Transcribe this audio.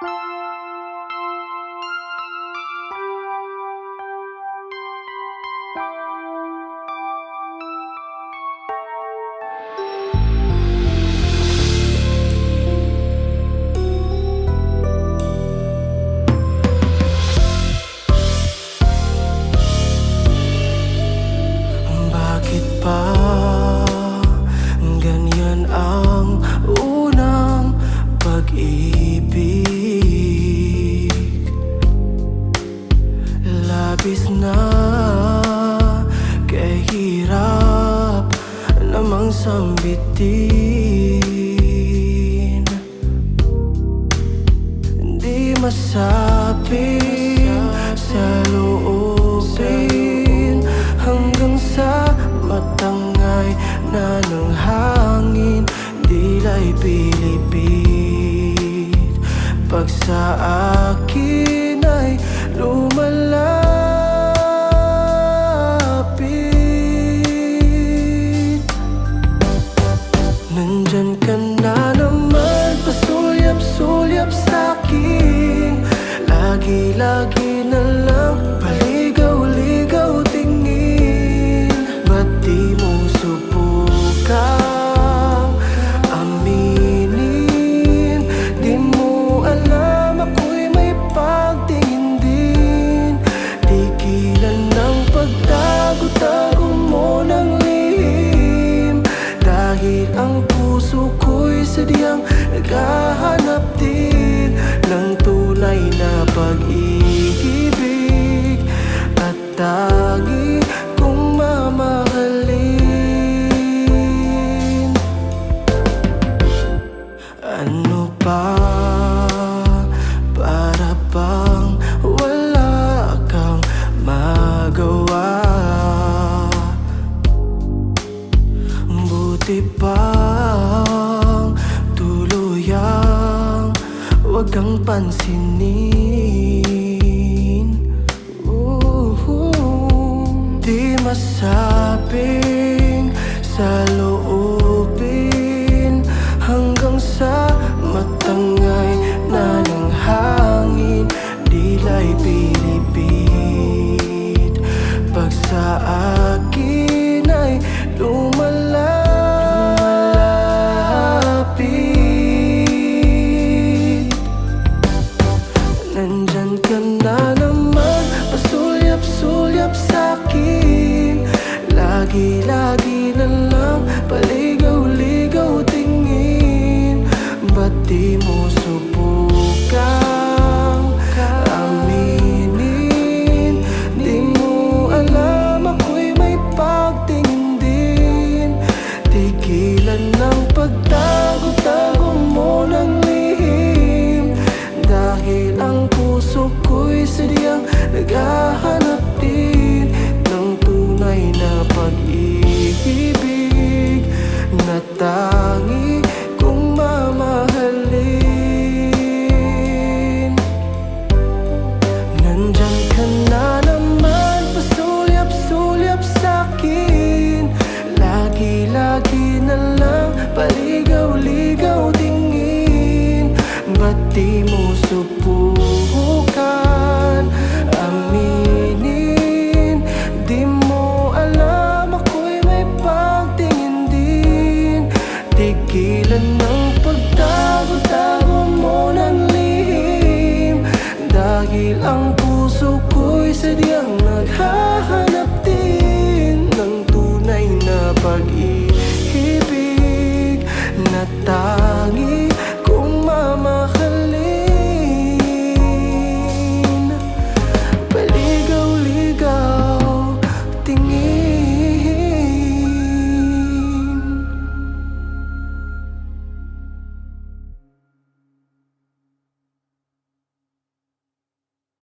Música Labis na kahirap namang sambitin? Di masapin sa loobin. Hanggang sa matangay na ng hangin Dila'y pilipit. Pag sa akin ay lumalapit Lagi-lagi na lang Paligaw-ligaw tingin. Ba't di mo subukang Aminin? Di mo alam ako'y may pagtingin din. Tigilan ng pagtago-tago mo ng lihim. Dahil ang puso ko'y sadyang naghahanap din pag-ibig At tangi kong mamahalin Ano pa para bang wala kang magawa? Buti pang kang pansinin. Ooh, Di masabing di mo subukang Aminin. Di mo alam ako'y may pagtingin. Din Tigilan ng pagtago-tago mo ng lihim. Dahil ang puso ko'y sadyang naghahanap din Ng tunay na pag-ibig. Na tangi